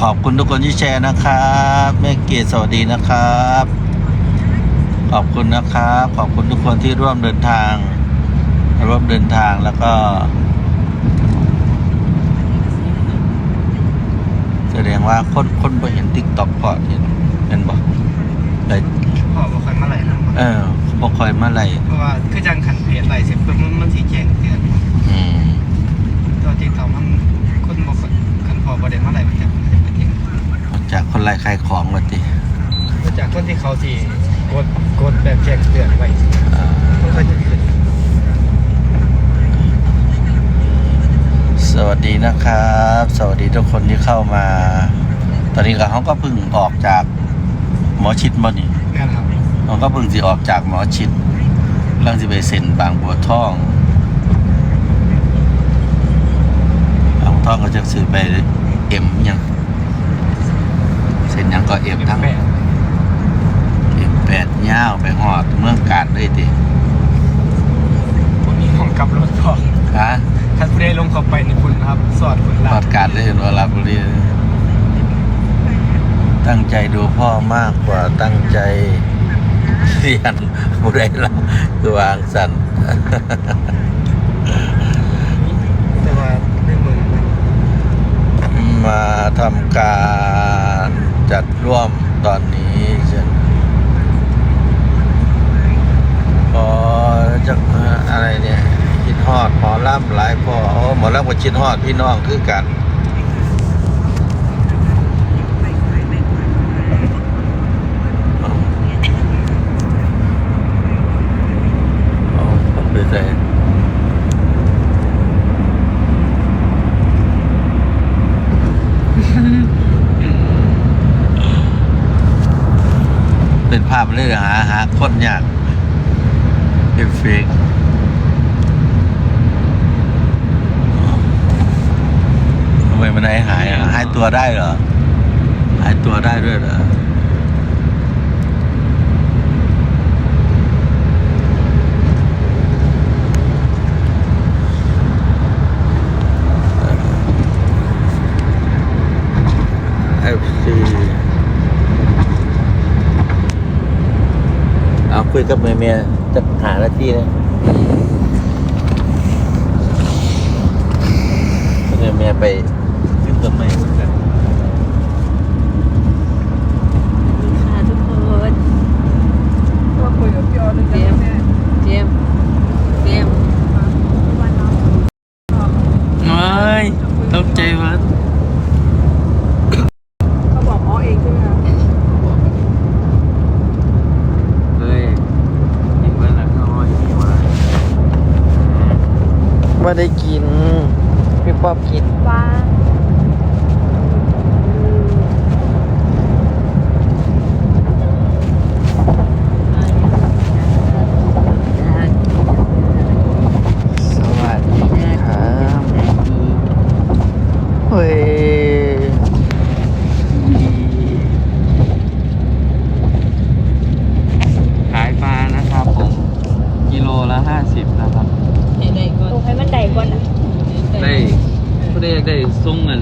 ขอบคุณทุกคนที่แชร์นะครับแม่เกียรติสวัสดีนะครับ ขอบคุณนะครับ ขอบคุณทุกคนที่ร่วมเดินทาง ร่วมเดินทางแล้วก็ แสดงว่าคนคนไปเห็นติ๊กต็อกก่อนเห็นเห็นบอกเลยพ่อบอกคอยมาไหลนะเออบอกคอยเมื่อไหร่เพราะว่าคือจังขันเพจไหลเสร็จปุ๊บมันมันสีแจงเตือนอืมตัวจริงเขามันคนบอกขันพอประเด็นมาไหลมันจะมันจะเป็นยัง จากคนไรขายของมาติจากคนที่เขาที่กดกดแบบแจ้งเตือนไว้อ่ามันก็จะขึ้นสวัสดีนะครับ สวัสดีทุกคนที่เข้ามา ตอนนี้ก็เขาก็เพิ่งออกจากหมอชิดมานี่แม่นครับเขาก็เพิ่งสิออกจากหมอชิดกำลังจะไปเซ็นบางบัวทองบางบัวทองก็จะซื้อไปเอ็มยัง เซ็นยังก็เอ็มทั้งแม่เอ็มแปดย่าวไปหอดเมืองการเลยติพวกนี้ของกลับรถพอฮะท่านผู้ใดลงเข้าไปในคุณครับ สอดคุณหลาอดการเลยเห็นว่าลาบุรีตั้งใจดูพ่อมากกว่าตั้งใจเรียนบุได้ละคือวางสัน แต่ว่าในเมืองมัน มาทำการจัดร่วมตอนนี้เช่นพอจะอะไรเนี่ยชิดฮอดหมอล่ำหลายพอโอ้หมอล่ำกับชิดฮอด พี่น้องคือกันเอาผมไปใส่เป็นภาพเลยหาหาคนยากเป็นเฟกทำไมมันหายหายอะหายตัวได้เหรอหายตัวได้ด้วยเหรอเอฟซีเอาคุยกับเมียเมียจะหาหน้าที่นะเมียเมียไปขึ้น ต้นไม้เหมือนกันค่ะทุกคนก็คุยกับพี่ออสด้วยเตรียมเตรียมเตรียมไม่ตกใจวัดเขาบอกอ๋อเองใช่ไหมครับเฮ้ยกินเมื่อไหร่ก็ว่าอย่างนี้ว่าว่าได้กินพี่ป๊อบกินว้า สวัสดีครับเฮ้ย ขายปลานะครับผมกิโลละห้าสิบนะครับ ให้ได้ก่อน ลง ให้มันได้ก่อนนะได้ผู้ใดอยากได้ส่งเงิน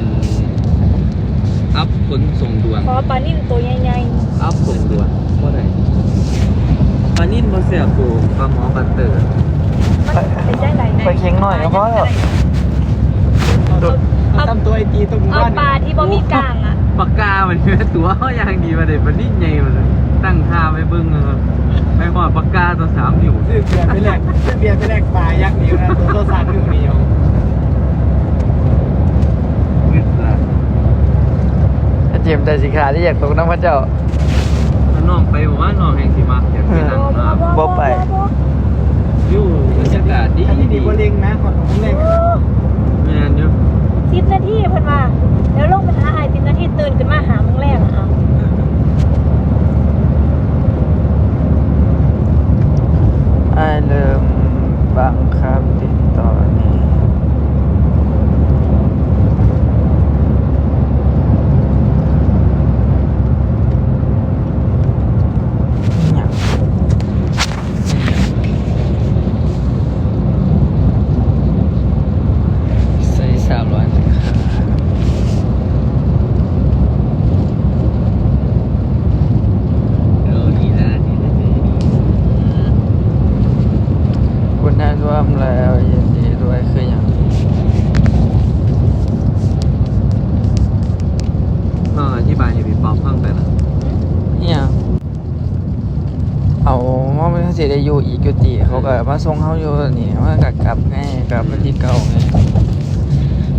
อัพขนส่งด่วนเพราะว่าปลานิ่มตัวใหญ่อัพส่งด่วนเมื่อไหร่ปลานิ่มบะเสียบปูปลาหมอปัตเตอร์ๆมันเป็นได้ไรไปเคียงหน่อยก็พอแล้วตามตัวไอจีตรงเอาบ้านปลาที่บ่มีกลางอะ ปากกามันเนื้อตัวเขาอย่างดีมาเลยปลานิ่มใหญ่มาเลย ตั้งท่าไปเบิ้งนะครับไปหอดปากกาตัวสามนิ้วซื้อเบียร์ไปแลกซื้อเบียร์ไปแลกปลายักษ์นิ้วนะตัวตัวสามนิ้วนิ้วมืดละเจียมใจสิขาที่อยากตกน้ำพระเจ้าถ้าน้องไปบอกว่าน้องแห่งสีมักอยากไปนั่งน้ำบ่ไปอยู่บรรยากาศดีอันนี้ดีดีกว่าเล็งนะขอของเล็งแม่นอยู่สิบนาทีเพิ่นว่าแล้วลงไปหาไอ้สิบนาทีตื่นขึ้นมาหามึงแรกอะ เอา ไอ้เริ่มบังคับติดต่อนี้ใส่สามร้อยค่ะ สิได้อยู่อีกจุติเขาก็มาส่งเขาอยู่นี่ว่าก็กลับไงกลับมาที่เก่าไง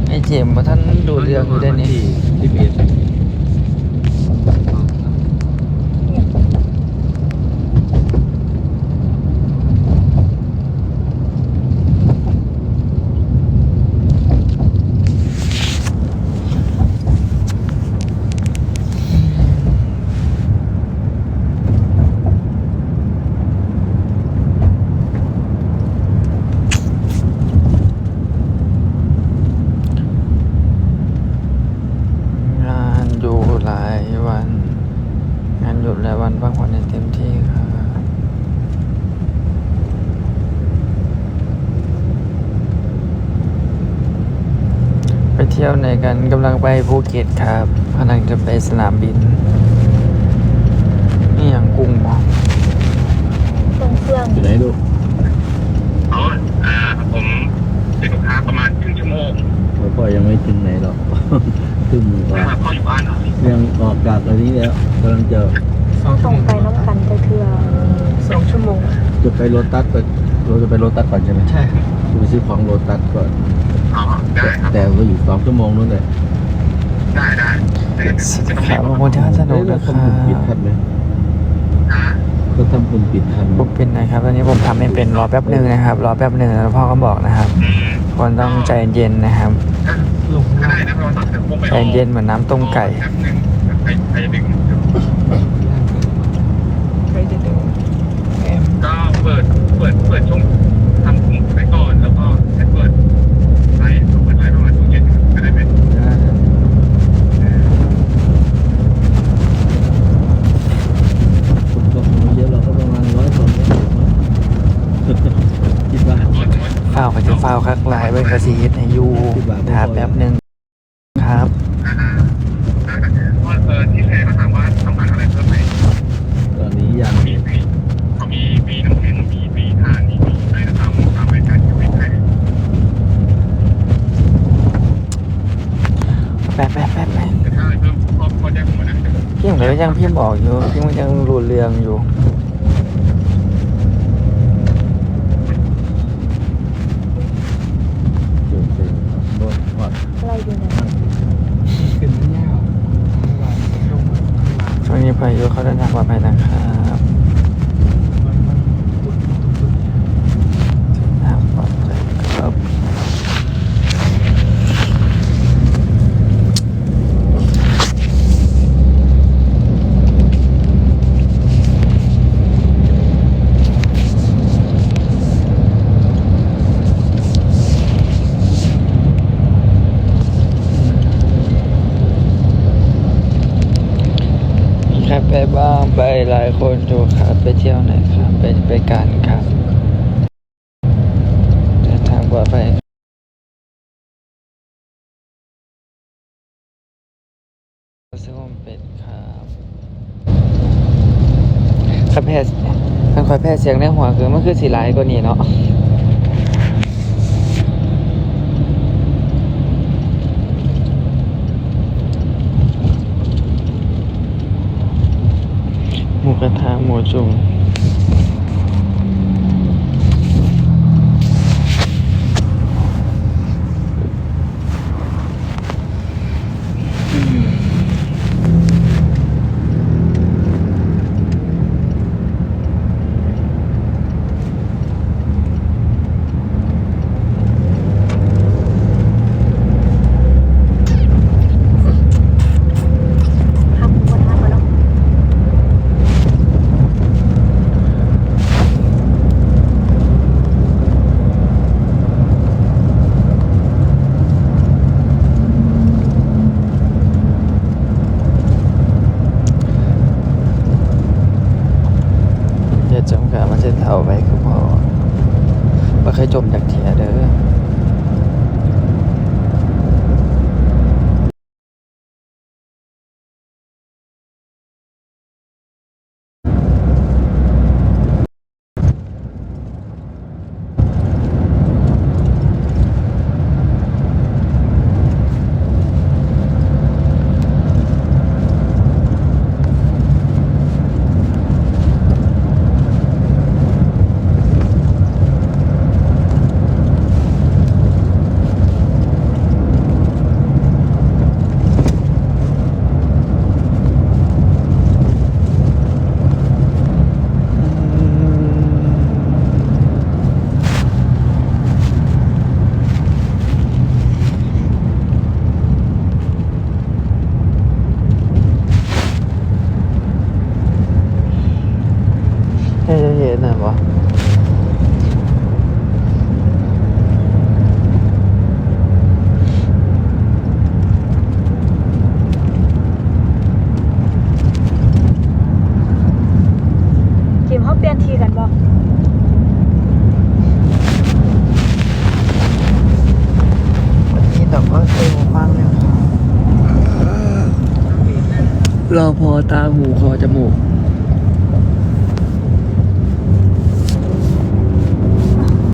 ไอ้เจมส์บ่ท่านดูเรื่องอยู่ได้นี่ที่เบียด งานอยู่หลายวัน งานห ยุดหลายวันพักผ่อนให้เต็มที่ครับไปเที่ยวไหนกันกำลังไปภูเก็ตครับกำลังจะไปสนามบิน นี่อย่างกุ้งหมอตรงเครื่องอยู่ไหนลูกอ๋ออ่าผมเป็นลูกค้าประมาณครึ่งชั่วโมงแล้วก็ยังไม่ถึงไหนหรอกถึงไม่ว่ามาพ่ออยู่บ้านเหรอ ยังออกจากตรงนี้แล้วกำลังจะ ต้องตรงไปน้ำกันไปเทือสองชั่วโมงจะไปโรตัสไปเราจะไปโรตัสก่อนใช่ไหมใช่ครับจะไปซื้อของโรตัสก่อนอ๋อได้ครับแต่ว่าอยู่สองชั่วโมงนู่นแหละได้ได้แต่สวัสดีไม่ต้องครีรับบขอบคุณที่ให้สนุกเอ๊ะแล้นะวคทำรัปุ่มปิดทับนไหมนะเขาทำปุ่มปิดทันไหมผมเป็นนะครับตอนนี้ผมทำไม่เป็นรอแป๊บหนึ่งนะครับ รอแป๊บหนึ่งแล้วพ่อก็บอกนะครับอืมคนต้องใจเย็นนะครับลงก็ล่าได้งนะเพราะว่าตอนเสร็จผมไปใจเย็นเหมือนน้ำต้มไก่ แป๊บนึงไปไปดึง ใครจะดูแอม ก็เปิด เปิดเปิดช่วงทำกลุ่มไปก่อนแล้วก็ให้เปิดไลฟ์เปิดไลฟ์ประมาณช่วงเย็นก็ได้ไหมผมก็คงไม่เยอะเราก็ประมาณร้อยสองร้อยคิดว่าฝ้าวก็จะฝ้าวคักหลายเว้ยกระสีให้อยู่ถาแป๊บหนึ่งครับ อ่าว่าเออที่แพรเขาถามว่าต้องการอะไรเพิ่มไหม ตอนนี้ยัง มีมีเขามีมีน้ำแข็งมีมีทานมีมีอะไรนะครับตามรายการที่ไม่ใช่ แป๊บแป๊บแป๊บแป๊บ แต่ถ้าอะไรเพิ่มก็ก็แจ้งผมมานะ พี่ผมเลยยังพิมพ์ บอกอยู่พี่มันยังรูเรียงอยู่ยวเดี๋ยวรถก่อนอะไรอยู่เนี่ยขึ้นมันยาวทั้งวันลงมาทั้งวันช่วงนี้พายุเขาเดินทางปลอดภัยนะครับ มันมันปุดปุดปุด ทางปลอดภัยครับ มีใคร ไปบ้างไปหลายคนอยู่ครับไปเที่ยวไหนครับไปไปกันครับเดินทางปลอดภัยซื้อมเป็ดครับขับแพทย์มันคอยแพทย์เสียงในหัวคือมันคือสีลายกว่านี้เนาะหมูก ร เราพอตาหูคอจมูก